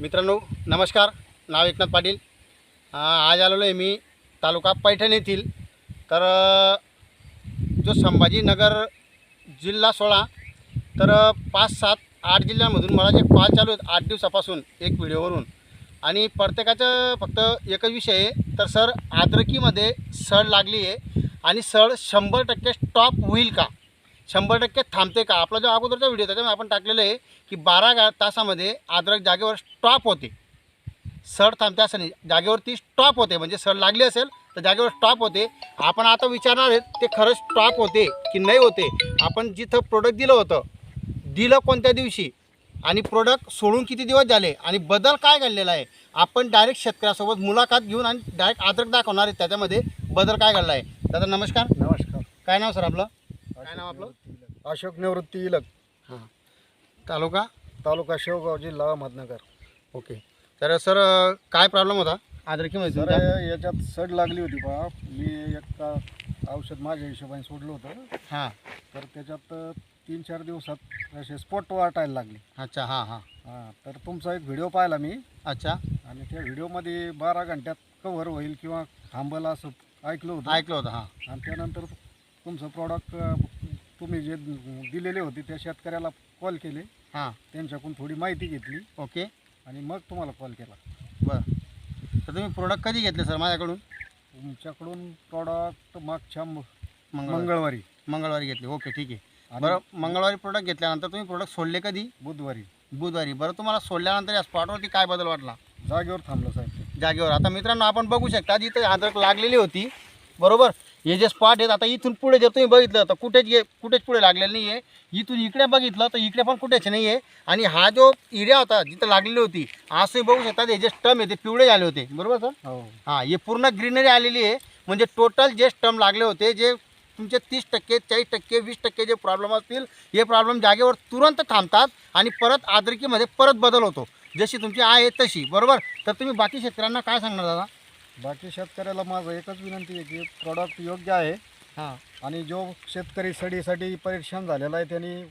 मित्रांनो नमस्कार. नाव एकनाथ पाटील. आज आलेलो आहे मी तालुका पैठण येथील. तर जो संभाजीनगर जिल्हा सोळा तर पाच सात आठ जिल्ह्यांमधून मला जे कॉल चालू आहेत आठ दिवसापासून एक व्हिडिओवरून. आणि प्रत्येकाचं फक्त एकच विषय आहे तर सर आद्रकीमध्ये सड लागली आहे आणि सड शंभर टक्के स्टॉप होईल का? शंभर टक्के थांबते का? आपला जो अगोदरचा व्हिडिओ त्याच्यामध्ये आपण टाकलेलं आहे की बारा गा तासामध्ये अद्रक जागेवर स्टॉप होते. सड थांबते असं नाही. जागेवरती स्टॉप होते. म्हणजे सड लागली असेल तर जागेवर स्टॉप होते. आपण आता विचारणार आहेत ते खरंच स्टॉप होते की नाही होते? आपण जिथं प्रोडक्ट दिलं होतं दिलं कोणत्या दिवशी? आणि प्रोडक्ट सोडून किती दिवस झाले? आणि बदल काय घडलेला आहे? आपण डायरेक्ट शेतकऱ्यासोबत मुलाखत घेऊन आणि डायरेक्ट अद्रक दाखवणार आहे त्याच्यामध्ये बदल काय घडला आहे दादा नमस्कार. नमस्कार. काय नाव सर आपलं? काय नाव आपलं? अशोक निवृत्ती इलक. हां. तालुका? तालुका शेवगाव जिल्हा अहमदनगर. ओके. तर सर काय प्रॉब्लेम होता? आदरकीमध्ये तुमच्या? याच्यात सड लागली होती पहा मी एक अ, औषध माझ्या हिशोबाने सोडलं होतं. हां. तर त्याच्यात अ, तीन चार दिवसात असे स्पॉट वाटायला लागले. अच्छा हां हां. हां तर तुमचा एक व्हिडिओ पाहिला मी. अच्छा. आणि त्या व्हिडिओमध्ये बारा घंट्यात कव्हर होईल किंवा थांबल असं ऐकलं होतं. ऐकलं होतं हां. आणि त्यानंतर तुमचं प्रॉडक्ट तुम्ही जे दिलेले होते त्या शेतकऱ्याला कॉल केले. हां. त्यांच्याकडून थोडी माहिती घेतली. ओके. आणि मग तुम्हाला कॉल केला. बरं. तर तुम्ही प्रोडक्ट कधी घेतले सर माझ्याकडून? तुमच्याकडून प्रॉडक्ट मागच्या म- मंगळवारी. मंगळवारी. मंगळवारी घेतले. ओके ठीक आहे. आणि बरं मंगळवारी प्रोडक्ट घेतल्यानंतर तुम्ही प्रोडक्ट सोडले कधी? बुधवारी. बुधवारी. बरं तुम्हाला सोडल्यानंतर या स्पॉटवरती काय बदल वाटला? जागेवर थांबलं साहेब. जागेवर. आता मित्रांनो आपण बघू शकता जिथे अद्रक लागलेली होती बरोबर? हे जे स्पॉट आहेत आता इथून पुढे जर तुम्ही बघितलं तर कुठेच गे कुठेच पुढे लागलेलं नाही आहे इथून इकडे बघितलं तर इकडे पण कुठेच नाही आहे आणि हा जो एरिया होता जिथं लागलेली होती आज तुम्ही बघू शकता हे जे स्टम आहे ते पिवळे झाले होते. बरोबर सर हो. हां हे पूर्ण ग्रीनरी आलेली आहे. म्हणजे टोटल जे स्टम लागले होते जे तुमचे तीस टक्के चाळीस टक्के वीस टक्के जे प्रॉब्लेम असतील हे प्रॉब्लेम जागेवर तुरंत थांबतात आणि परत आद्रकीमध्ये परत बदल होतो. जशी तुमची आहे तशी. बरोबर? तर तुम्ही बाकी शेतकऱ्यांना काय सांगणार दादा? बाकी शेतकऱ्याला माझं एकच विनंती आहे की प्रॉडक्ट योग्य आहे. हां. आणि जो शेतकरी सडीसाठी परेशान झालेला आहे त्यांनी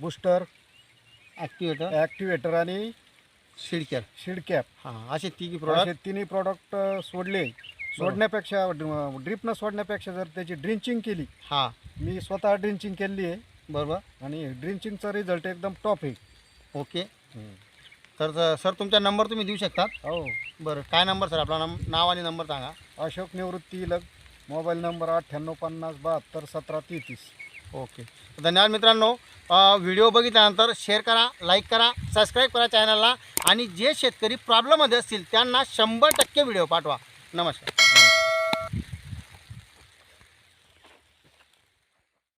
बुस्टर ॲक्टिवेटर ॲक्टिवेटर आणि शिडकॅप हां असे तिघी प्रोडक्ट असे तिन्ही प्रॉडक्ट सोडले. सोडण्यापेक्षा ड्रिपनं सोडण्यापेक्षा जर त्याची ड्रिंचिंग केली हां. मी स्वतः ड्रिंचिंग केली आहे. बरोबर. आणि ड्रिंचिंगचा रिझल्ट एकदम टॉप आहे. ओके तर सर तुमचा नंबर तुम्ही देऊ शकतात हो. बरं काय नंबर सर? आपला नम नाव आणि नंबर सांगा. अशोक निवृत्ती लग मोबाईल नंबर अठ्ठ्याण्णव पन्नास बहात्तर सतरा तेहतीस. ओके. धन्यवाद मित्रांनो. व्हिडिओ बघितल्यानंतर शेअर करा लाईक करा सबस्क्राईब करा चॅनलला आणि जे शेतकरी प्रॉब्लममध्ये असतील त्यांना शंभर टक्के व्हिडिओ पाठवा. नमस्कार.